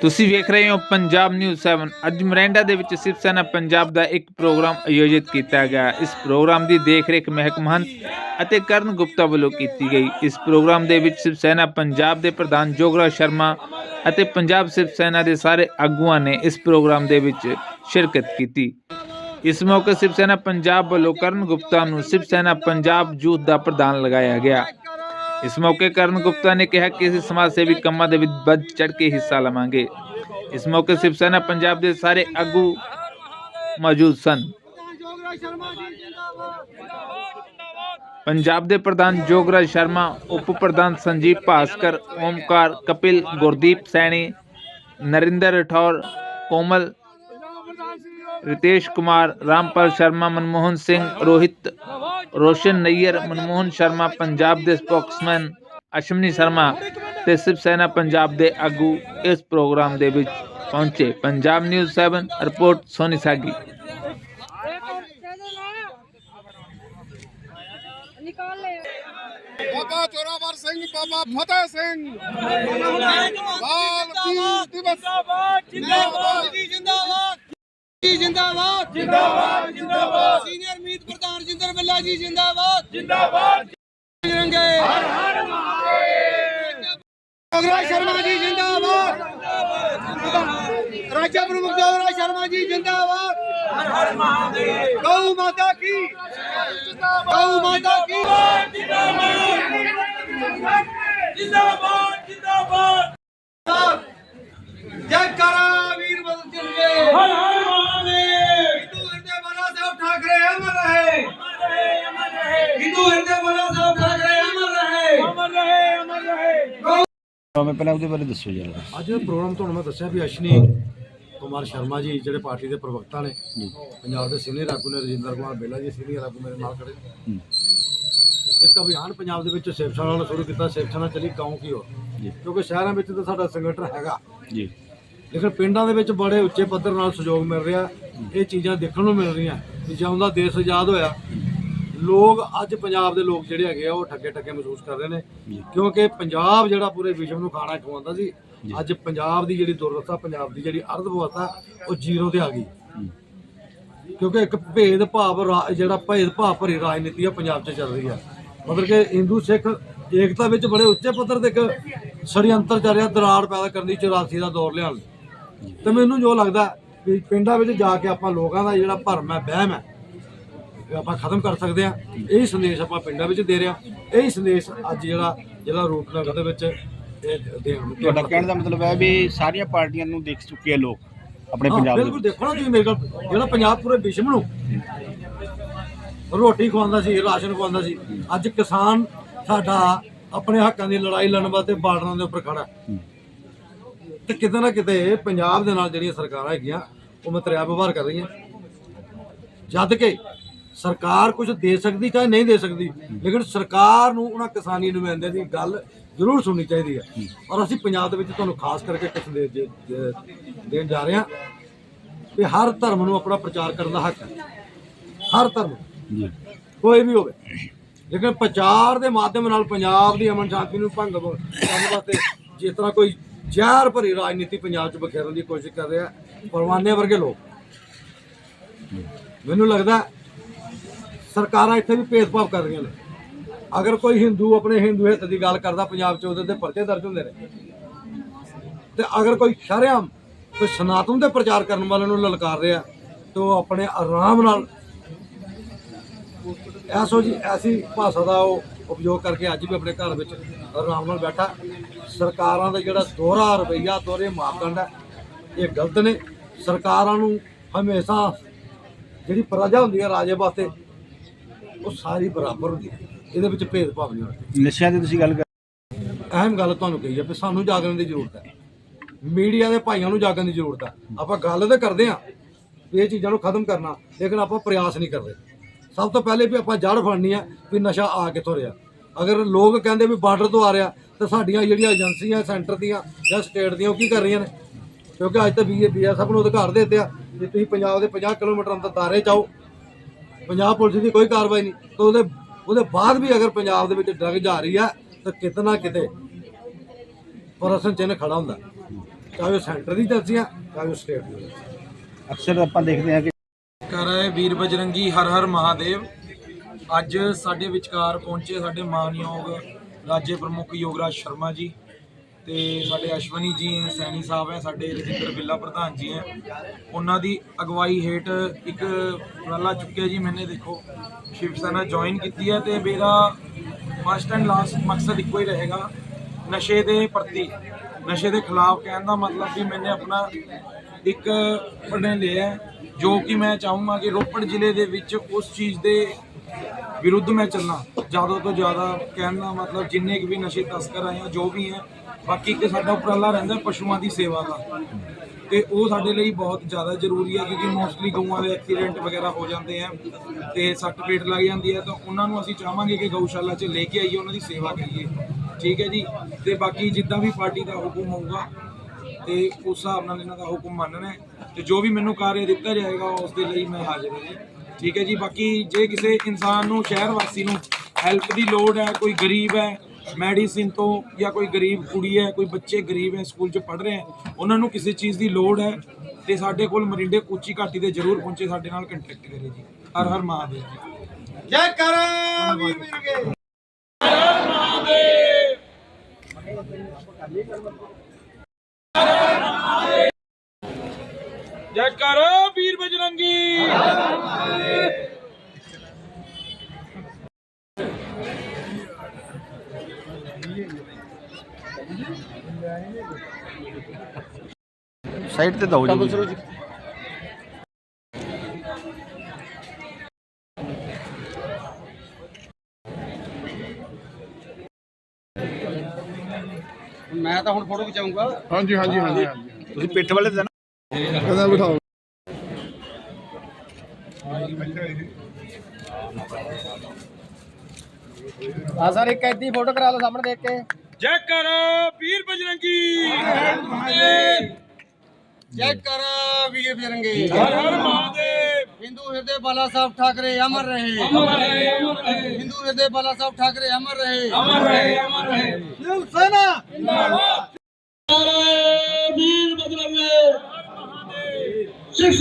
ਤੁਸੀਂ ਵੇਖ ਰਹੇ ਹੋ ਪੰਜਾਬ ਨਿਊਜ਼ 7 ਅੱਜ ਮਰੈਂਡਾ ਦੇ ਵਿੱਚ ਸਿਵ ਸੈਨਾ ਪੰਜਾਬ ਦਾ ਇੱਕ ਪ੍ਰੋਗਰਾਮ ਆਯੋਜਿਤ ਕੀਤਾ ਗਿਆ। ਇਸ ਪ੍ਰੋਗਰਾਮ ਦੀ ਦੇਖਰੇਖ ਮਹਿਕ ਮਹੰਤ ਅਤੇ ਕਰਨ ਗੁਪਤਾ ਵੱਲੋਂ ਕੀਤੀ ਗਈ। ਇਸ ਪ੍ਰੋਗਰਾਮ ਦੇ ਵਿੱਚ ਸਿਵ ਸੈਨਾ ਪੰਜਾਬ ਦੇ ਪ੍ਰਧਾਨ ਜੋਗਰਾ ਸ਼ਰਮਾ ਅਤੇ ਪੰਜਾਬ ਸਿਵ ਸੈਨਾ ਦੇ ਸਾਰੇ ਆਗੂਆਂ ਨੇ ਇਸ ਪ੍ਰੋਗਰਾਮ ਦੇ ਵਿੱਚ ਸ਼ਿਰਕਤ ਕੀਤੀ। ਇਸ ਮੌਕੇ ਸਿਵ ਸੈਨਾ ਪੰਜਾਬ ਵੱਲੋਂ ਕਰਨ ਗੁਪਤਾ ਨੂੰ ਸਿਵ ਸੈਨਾ ਪੰਜਾਬ ਯੂਥ ਦਾ ਪ੍ਰਧਾਨ ਲਗਾਇਆ ਗਿਆ। ਇਸ ਮੌਕੇ ਕਰਨ ਗੁਪਤਾ ਨੇ ਕਿਹਾ ਕਿ ਅਸੀਂ ਸਮਾਜ ਸੇਵੀ ਕੰਮਾਂ ਦੇ ਵਿੱਚ ਵੱਧ ਚੜ ਕੇ ਹਿੱਸਾ ਲਵਾਂਗੇ। ਇਸ ਮੌਕੇ ਸਿਵ ਸੈਨਾ ਪੰਜਾਬ ਦੇ ਸਾਰੇ ਆਗੂ ਮੌਜੂਦ ਸਨ। ਪੰਜਾਬ ਦੇ ਪ੍ਰਧਾਨ ਜੋਗਰਾਜ ਸ਼ਰਮਾ, ਉਪ ਪ੍ਰਧਾਨ ਸੰਜੀਵ ਭਾਸਕਰ, ਓਮਕਾਰ ਕਪਿਲ, ਗੁਰਦੀਪ ਸੈਣੀ, ਨਰਿੰਦਰ ਰਠੌਰ, ਕੋਮਲ, ਰਿਤੇਸ਼ ਕੁਮਾਰ, ਰਾਮਪਾਲ ਸ਼ਰਮਾ, ਮਨਮੋਹਨ ਸਿੰਘ, ਰੋਹਿਤ ਰੋਸ਼ਨ ਨਈਅਰ ਮਨਮੋਹਨ ਸ਼ਰਮਾ ਪੰਜਾਬ ਦੇ ਸਪੋਕਸਮੈਨ ਅਸ਼ਮਨੀ ਸ਼ਰਮਾ ਤੇ ਸਿਵ ਸੈਨਾ ਪੰਜਾਬ ਦੇ ਆਗੂ ਇਸ ਪ੍ਰੋਗਰਾਮ ਦੇ ਵਿੱਚ ਪਹੁੰਚੇ। Punjab news 7 report Soni Sagi. ਬਾਬਾ ਚੋਰਾਵਰ ਸਿੰਘ ਬਾਬਾ ਫਤਿਹ ਸਿੰਘ। ਬਾਲ ਦਿਵਸ। ਜਿੰਦਾਬਾਦ ਜਿੰਦਾਬਾਦ। ਜਿੰਦਾਬਾਦ ਜਿੰਦਾਬਾਦ ਜਿੰਦਾਬਾਦ। ਸੀਨੀਅਰ ਮੀਤ ਪ੍ਰਧਾਨ ਜਿੰਦਰ ਬਿੱਲਾ ਜੀ ਜਿੰਦਾਬਾਦ ਜਿੰਦਾਬਾਦ ਰੰਗੇ ਹਰ ਹਰ ਮਹਾਦੇਵ ਸ਼ਰਮਾ ਜੀ ਜਿੰਦਾਬਾਦ ਰਾਜਾ ਪ੍ਰਮੁਖ ਜੋਗਰਾ ਸ਼ਰਮਾ ਜੀ ਜਿੰਦਾਬਾਦ ਹਰ ਹਰ ਮਹਾਦੇਵ ਗਊ ਮਾਤਾ ਕੀ ਗਊ ਮਾਤਾ ਕੀ ਜਿੰਦਾਬਾਦ ਜਿੰਦਾਬਾਦ ਮੈਂ ਪਹਿਲਾਂ ਉਹਦੇ ਬਾਰੇ ਦੱਸੋ ਜਰਾ। ਅੱਜ ਪ੍ਰੋਗਰਾਮ ਤੁਹਾਨੂੰ ਮੈਂ ਦੱਸਿਆ ਵੀ ਅਸ਼ਨੀ ਕੁਮਾਰ ਸ਼ਰਮਾ ਜੀ ਜਿਹੜੇ ਪਾਰਟੀ ਦੇ ਪ੍ਰਵਕਤਾ ਨੇ ਪੰਜਾਬ ਦੇ ਸੀਨੀਅਰ ਆਗੂ ਨੇ ਰਜਿੰਦਰ ਕੁਮਾਰ ਬੇਲਾ ਜੀ ਸੀਨੀਅਰ ਆਗੂ ਮੇਰੇ ਨਾਲ ਖੜੇ ਨੇ। ਇੱਕ ਅਭਿਆਨ ਪੰਜਾਬ ਦੇ ਵਿੱਚ ਸੇਵਸ਼ਾਲਾ ਨਾਲ ਸ਼ੁਰੂ ਕੀਤਾ ਸੇਵਸ਼ਾਲਾ ਚਲੀ ਗਾਉਂ ਕੀ ਹੋ। ਕਿਉਂਕਿ ਸ਼ਹਿਰਾਂ ਵਿੱਚ ਤਾਂ ਸਾਡਾ ਸੰਗਠਨ ਹੈਗਾ। ਜੀ। ਲੇਕਿਨ ਪਿੰਡਾਂ ਦੇ ਵਿੱਚ ਬੜੇ ਉੱਚੇ ਪੱਧਰ ਨਾਲ ਸਹਿਯੋਗ ਮਿਲ ਰਿਹਾ। ਇਹ ਚੀਜ਼ਾਂ ਦੇਖਣ ਨੂੰ ਮਿਲ ਰਹੀਆਂ। ਕਿ ਜਦੋਂ ਦਾ ਦੇਸ਼ ਆਜ਼ਾਦ ਹੋਇਆ ਲੋਕ ਅੱਜ ਪੰਜਾਬ ਦੇ ਲੋਕ ਜਿਹੜੇ ਹੈਗੇ ਆ ਉਹ ਠੱਗੇ ਠੱਗੇ ਮਹਿਸੂਸ ਕਰ ਰਹੇ ਨੇ। ਕਿਉਂਕਿ ਪੰਜਾਬ ਜਿਹੜਾ ਪੂਰੇ ਵਿਸ਼ਵ ਨੂੰ ਖਾਣਾ ਖਵਾਉਂਦਾ ਸੀ ਅੱਜ ਪੰਜਾਬ ਦੀ ਜਿਹੜੀ ਦੁਰਦਸ਼ਾ ਪੰਜਾਬ ਦੀ ਜਿਹੜੀ ਅਰਧ ਵਿਵਸਥਾ ਉਹ ਜ਼ੀਰੋ ਤੇ ਆ ਗਈ। ਕਿਉਂਕਿ ਇੱਕ ਭੇਦ ਭਾਵ ਜਿਹੜਾ ਭੇਦ ਭਾਵ ਭਰੀ ਰਾਜਨੀਤੀ ਆ ਪੰਜਾਬ 'ਚ ਚੱਲ ਰਹੀ ਆ। ਮਤਲਬ ਕਿ ਹਿੰਦੂ ਸਿੱਖ ਏਕਤਾ ਵਿੱਚ ਬੜੇ ਉੱਚੇ ਪੱਧਰ ਤੇ ਇੱਕ ਸ਼ੜਯੰਤਰ ਚੱਲ ਰਿਹਾ ਦਰਾੜ ਪੈਦਾ ਕਰਨ ਦੀ 84 ਦਾ ਦੌਰ ਲਿਆਉਣ ਤੇ ਮੈਨੂੰ ਜੋ ਲੱਗਦਾ ਵੀ ਪਿੰਡਾਂ ਵਿੱਚ ਜਾ ਕੇ ਆਪਾਂ ਲੋਕਾਂ ਦਾ ਜਿਹੜਾ ਭਰਮ ਹੈ ਵਹਿਮ ਹੈ ਆਪਾਂ ਖਤਮ ਕਰ ਸਕਦੇ ਆ ਇਹੀ ਸੰਦੇਸ਼ ਆਪਾਂ ਪਿੰਡਾਂ ਵਿੱਚ ਦੇ ਰਹੇ ਇਹੀ ਸੰਦੇਸ਼ ਅੱਜ ਜਿਹੜਾ ਜਿਹੜਾ ਰੂਪਨਗਰ ਦੇ ਵਿੱਚ ਤੁਹਾਡਾ ਕਹਿਣ ਦਾ ਮਤਲਬ ਹੈ ਵੀ ਸਾਰੀਆਂ ਪਾਰਟੀਆਂ ਨੂੰ ਦੇਖ ਚੁੱਕੇ ਆ ਲੋਕ ਆਪਣੇ ਪੰਜਾਬ ਦੇ ਬਿਲਕੁਲ ਦੇਖੋ ਨਾ ਤੁਸੀਂ ਮੇਰੇ ਕੋਲ ਜਿਹੜਾ ਪੰਜਾਬ ਪੂਰੇ ਵਿਸ਼ਵ ਨੂੰ ਰੋਟੀ ਖਵਾਉਂਦਾ ਸੀ ਰਾਸ਼ਨ ਖਵਾਉਂਦਾ ਸੀ ਅੱਜ ਕਿਸਾਨ ਸਾਡਾ ਆਪਣੇ ਹੱਕਾਂ ਦੀ ਲੜਾਈ ਲੜਨ ਵਾਸਤੇ ਬਾਰਡਰਾਂ ਦੇ ਉੱਪਰ ਖੜਾ। ਤੇ ਕਿਤੇ ਨਾ ਕਿਤੇ ਪੰਜਾਬ ਦੇ ਨਾਲ ਜਿਹੜੀਆਂ ਸਰਕਾਰਾਂ ਹੈਗੀਆਂ ਉਹ ਮਤਰਿਆ ਵਿਵਹਾਰ ਕਰ ਰਹੀਆਂ। ਜਦ ਕਿ ਸਰਕਾਰ ਕੁਝ ਦੇ ਸਕਦੀ ਚਾਹੇ ਨਹੀਂ ਦੇ ਸਕਦੀ ਲੇਕਿਨ ਸਰਕਾਰ ਨੂੰ ਉਹਨਾਂ ਕਿਸਾਨੀ ਨੁਮਾਇੰਦੇ ਦੀ ਗੱਲ ਜ਼ਰੂਰ ਸੁਣਨੀ ਚਾਹੀਦੀ ਹੈ। ਔਰ ਅਸੀਂ ਪੰਜਾਬ ਦੇ ਵਿੱਚ ਤੁਹਾਨੂੰ ਖਾਸ ਕਰਕੇ ਕਿਸ ਦੇ ਦੇ- ਦੇ- ਦੇਣ ਜਾ ਰਹੇ ਹਾਂ ਕਿ ਹਰ ਧਰਮ ਨੂੰ ਆਪਣਾ ਪ੍ਰਚਾਰ ਕਰਨ ਦਾ ਹੱਕ ਹੈ। ਹਰ ਧਰਮ। ਜੀ। ਕੋਈ ਵੀ ਹੋਵੇ। ਲੇਕਿਨ ਪ੍ਰਚਾਰ ਦੇ ਮਾਧਿਅਮ ਨਾਲ ਪੰਜਾਬ ਦੀ ਅਮਨ ਸ਼ਾਂਤੀ ਨੂੰ ਭੰਗ ਕਰਨ ਵਾਸਤੇ ਜਿਸ ਤਰ੍ਹਾਂ ਕੋਈ ਜ਼ਹਿਰ ਭਰੀ ਰਾਜਨੀਤੀ ਪੰਜਾਬ 'ਚ ਬਖੇਰਨ ਦੀ ਕੋਸ਼ਿਸ਼ ਕਰ ਰਿਹਾ ਪਰਵਾਨੇ ਵਰਗੇ ਲੋਕ। ਮੈਨੂੰ ਲੱਗਦਾ ਸਰਕਾਰਾਂ ਇੱਥੇ ਵੀ ਭੇਦਭਾਵ ਕਰ ਰਹੀਆਂ ਨੇ। ਅਗਰ ਕੋਈ ਹਿੰਦੂ ਆਪਣੇ ਹਿੰਦੂ ਹਿੱਤ ਦੀ ਗੱਲ ਕਰਦਾ, ਪੰਜਾਬ 'ਚ ਉਹਦੇ ਤੇ ਪਰਚੇ ਦਰਜ ਹੁੰਦੇ ਨੇ। ਤੇ ਅਗਰ ਕੋਈ ਸ਼ਰਿਆਮ ਕੋਈ ਸਨਾਤਨ ਦੇ ਪ੍ਰਚਾਰ ਕਰਨ ਵਾਲੇ ਨੂੰ ਲਲਕਾਰ ਰਿਹਾ, ਤੇ ਉਹ ਆਪਣੇ ਆਰਾਮ ਨਾਲ ਐਸੋ ਜੀ ਐਸੀ ਭਾਸ਼ਾ ਦਾ ਉਹ ਉਪਯੋਗ ਕਰਕੇ ਅੱਜ ਵੀ ਆਪਣੇ ਘਰ ਵਿੱਚ ਆਰਾਮ ਨਾਲ ਬੈਠਾ। ਸਰਕਾਰਾਂ ਦਾ ਜਿਹੜਾ ਦੋਹਰਾ ਰਵਈਆ, ਦੋਹਰੇ ਮਾਪਦੰਡ ਹੈ, ਇਹ ਗਲਤ ਨੇ। ਸਰਕਾਰਾਂ ਨੂੰ ਹਮੇਸ਼ਾ ਜਿਹੜੀ ਪ੍ਰਜਾ ਹੁੰਦੀ ਹੈ ਰਾਜੇ ਵਾਸਤੇ ਉਹ ਸਾਰੀ ਬਰਾਬਰ ਹੁੰਦੀ ਹੈ। ਇਹਦੇ ਵਿੱਚ ਭੇਦਭਾਵ ਨਹੀਂ ਹੁੰਦਾ ਨਸ਼ਿਆਂ ਦੀ ਤੁਸੀਂ ਗੱਲ ਕਰ ਅਹਿਮ ਗੱਲ ਤੁਹਾਨੂੰ ਕਹੀ ਹੈ ਵੀ ਸਾਨੂੰ ਜਾਗਣ ਦੀ ਜ਼ਰੂਰਤ ਹੈ। ਮੀਡੀਆ ਦੇ ਭਾਈਆਂ ਨੂੰ ਜਾਗਣ ਦੀ ਜ਼ਰੂਰਤ ਹੈ। ਆਪਾਂ ਗੱਲ ਤਾਂ ਕਰਦੇ ਵੀ ਇਹ ਚੀਜ਼ਾਂ ਨੂੰ ਖਤਮ ਕਰਨਾ ਲੇਕਿਨ ਆਪਾਂ ਪ੍ਰਯਾਸ ਨਹੀਂ ਕਰਦੇ। ਸਭ ਤੋਂ ਪਹਿਲੇ ਵੀ ਆਪਾਂ ਜੜ ਫੜਨੀ ਹੈ ਵੀ ਨਸ਼ਾ ਆ ਕਿੱਥੋਂ ਰਿਹਾ। ਅਗਰ ਲੋਕ ਕਹਿੰਦੇ ਵੀ ਬਾਰਡਰ ਤੋਂ ਆ ਰਿਹਾ ਤਾਂ ਸਾਡੀਆਂ ਜਿਹੜੀਆਂ ਏਜੰਸੀਆਂ ਸੈਂਟਰ ਦੀਆਂ ਜਾਂ ਸਟੇਟ ਦੀਆਂ ਉਹ ਕੀ ਕਰ ਰਹੀਆਂ ਨੇ? ਕਿਉਂਕਿ ਅੱਜ ਤਾਂ ਬੀ ਬੀਐਸਐਫ ਨੂੰ ਅਧਿਕਾਰ ਦੇ ਦਿੱਤੇ ਆ ਵੀ ਤੁਸੀਂ ਪੰਜਾਬ ਦੇ 50 ਕਿਲੋਮੀਟਰ ਅੰਦਰ ਦਾਰੇ ਚਾਓ ਪੰਜਾਬ ਪੁਲਿਸ ਦੀ ਕੋਈ ਕਾਰਵਾਈ ਨਹੀਂ। ਤਾਂ ਉਹਦੇ ਉਹਦੇ ਬਾਅਦ ਵੀ ਅਗਰ ਪੰਜਾਬ ਦੇ ਵਿੱਚ ਡਰਗ ਜਾ ਰਹੀ ਹੈ ਤਾਂ ਕਿਤਨਾ ਕਿਤੇ ਪ੍ਰਸ਼ਨ ਚਿੰਨ੍ਹ ਖੜਾ ਹੁੰਦਾ। ਚਾਹੇ ਉਹ ਸੈਂਟਰ ਦੀ ਧਰਤੀ ਆ ਚਾਹੇ ਉਹ ਸਟੇਟ ਦੀ ਅਕਸਰ ਆਪਾਂ ਦੇਖਦੇ ਹਾਂ ਕਿ ਕਰ ਰਹੇ ਵੀਰ ਬਜਰੰਗੀ ਹਰ ਹਰ ਮਹਾਦੇਵ। ਅੱਜ ਸਾਡੇ ਵਿਚਕਾਰ ਪਹੁੰਚੇ ਸਾਡੇ ਮਾਨਯੋਗ ਰਾਜੇ ਪ੍ਰਮੁੱਖ ਯੋਗਰਾਜ ਸ਼ਰਮਾ ਜੀ। ਤੇ ਸਾਡੇ ਅਸ਼ਵਨੀ ਜੀ ਸੈਣੀ ਸਾਹਿਬ ਹੈ, ਸਾਡੇ ਰਜਿੰਦਰ ਬਿੱਲਾ ਪ੍ਰਧਾਨ ਜੀ ਹੈ। ਉਹਨਾਂ ਦੀ ਅਗਵਾਈ ਹੇਠ ਇੱਕ ਉਪਰਾਲਾ ਚੁੱਕਿਆ ਜੀ, ਮੈਨੇ ਦੇਖੋ, ਸ਼ਿਵ ਸੈਨਾ ਜੁਆਇਨ ਕੀਤੀ ਹੈ ਤੇ ਮੇਰਾ ਫਸਟ ਐਂਡ ਲਾਸਟ ਮਕਸਦ ਇੱਕੋ ਹੀ ਰਹੇਗਾ, ਨਸ਼ੇ ਦੇ ਪ੍ਰਤੀ, ਨਸ਼ੇ ਦੇ ਖਿਲਾਫ ਕਹਿਣ ਦਾ ਮਤਲਬ ਵੀ ਮੈਨੇ ਆਪਣਾ ਇੱਕ ਪੜ੍ਹਨ ਲਿਆ ਜੋ ਕਿ ਮੈਂ ਚਾਹੂੰਗਾ ਕਿ ਰੋਪੜ ਜ਼ਿਲ੍ਹੇ ਦੇ ਵਿੱਚ ਉਸ ਚੀਜ਼ ਦੇ ਵਿਰੁੱਧ ਮੈਂ ਚੱਲਣਾ ਜ਼ਿਆਦਾ ਤੋਂ ਜ਼ਿਆਦਾ ਕਹਿਣ ਦਾ ਮਤਲਬ ਜਿੰਨੇ ਕੁ ਵੀ ਨਸ਼ੇ ਤਸਕਰ ਆਏ ਆ, ਜੋ ਵੀ ਹੈ ਬਾਕੀ ਕਿ ਸਾਡਾ ਉਪਰਾਲਾ ਰਹਿੰਦਾ ਪਸ਼ੂਆਂ ਦੀ ਸੇਵਾ ਦਾ। ਤੇ ਉਹ ਸਾਡੇ ਲਈ ਬਹੁਤ ਜ਼ਿਆਦਾ ਜ਼ਰੂਰੀ ਹੈ ਕਿਉਂਕਿ ਮੋਸਟਲੀ ਗਊਆਂ ਦੇ ਐਕਸੀਡੈਂਟ ਵਗੈਰਾ ਹੋ ਜਾਂਦੇ ਆ ਤੇ ਸੱਟ ਪੇਟ ਲੱਗ ਜਾਂਦੀ ਹੈ ਤਾਂ ਉਹਨਾਂ ਨੂੰ ਅਸੀਂ ਚਾਹਾਂਗੇ ਕਿ ਗਊਸ਼ਾਲਾ 'ਚ ਲੈ ਕੇ ਆਈਏ, ਉਹਨਾਂ ਦੀ ਸੇਵਾ ਕਰੀਏ। ਠੀਕ ਹੈ ਜੀ? ਤੇ ਬਾਕੀ ਜਿੱਦਾਂ ਵੀ ਪਾਰਟੀ ਦਾ ਹੁਕਮ ਹੋਊਗਾ, ਤੇ ਉਸ ਹਿਸਾਬ ਨਾਲ ਇਹਨਾਂ ਦਾ ਹੁਕਮ ਮੰਨਣਾ ਹੈ। ਤੇ ਜੋ ਵੀ ਮੈਨੂੰ ਕਾਰਜ ਦਿੱਤਾ ਜਾਏਗਾ, ਉਸ ਦੇ ਲਈ ਮੈਂ ਹਾਜ਼ਰ ਹਾਂ ਜੀ। ਠੀਕ ਹੈ ਜੀ ਬਾਕੀ ਜੇ ਕਿਸੇ ਇਨਸਾਨ ਨੂੰ ਸ਼ਹਿਰ ਵਾਸੀ ਨੂੰ ਹੈਲਪ ਦੀ ਲੋੜ ਹੈ ਕੋਈ ਗਰੀਬ ਹੈ ਮੈਡੀਸਿਨ ਤੋਂ ਜਾਂ ਕੋਈ ਗਰੀਬ ਕੁੜੀ ਹੈ ਕੋਈ ਬੱਚੇ ਗਰੀਬ ਹੈ ਸਕੂਲ 'ਚ ਪੜ੍ਹ ਰਹੇ ਹੈ ਉਹਨਾਂ ਨੂੰ ਕਿਸੇ ਚੀਜ਼ ਦੀ ਲੋੜ ਹੈ ਤੇ ਸਾਡੇ ਕੋਲ ਮਰਿੰਡੇ ਉੱਚੀ ਘਾਟੀ ਦੇ ਜ਼ਰੂਰ ਪਹੁੰਚੇ ਸਾਡੇ ਨਾਲ ਕੰਟੈਕਟ ਕਰੇ ਜੀ। ਹਰ ਹਰ ਮਹਾਦੇਵ ਜੀ। ਜੈ ਕਰ ਵੀਰ ਵੀਰਗੇ ਜੈ ਕਰ। ਵੀਰ ਬਜਰੰਗੀ ਸਾਈਡ ਤੇ ਦਓ ਜੀ। ਮੈਂ ਤਾਂ ਹੁਣ ਫੋਟੋ ਖਿਚਾਉਂਗਾ ਹਾਂਜੀ ਹਾਂਜੀ ਹਾਂਜੀ ਹਾਂਜੀ। ਤੁਸੀਂ ਪਿੱਠ ਵਾਲੇ ਤੇ ਨਾ। ਕਹਿੰਦਾ ਬਿਠਾਓ। ਆ ਸਰ ਇੱਕ ਐਦੀ ਫੋਟੋ ਕਰਾ ਲਓ ਸਾਹਮਣੇ ਦੇਖ ਕੇ। ਜੈ ਕਰ ਵੀਰ ਬਜਰੰਗੀ। ਜੈ ਕਰ ਵੀਰ ਬਜਰੰਗੀ। ਹਰ ਹਰ ਮਹਾਦੇਵ। ਹਿੰਦੂ ਹਿਰਦੇ ਬਾਲਾ ਸਾਹਿਬ ਠਾਕਰੇ ਅਮਰ ਰਹੇ। ਹਿੰਦੂ ਹਿਰਦੇ ਬਾਲਾ ਸਾਹਿਬ ਠਾਕਰੇ ਅਮਰ ਰਹੇ। ਅਮਰ ਰਹੇ ਅਮਰ ਰਹੇ। ਨਿਲ ਸੈਨਾ। ਜਿੰਦਾਬਾਦ। ਵੀਰ ਬਜਰੰਗੇ। ਸਿੱਖ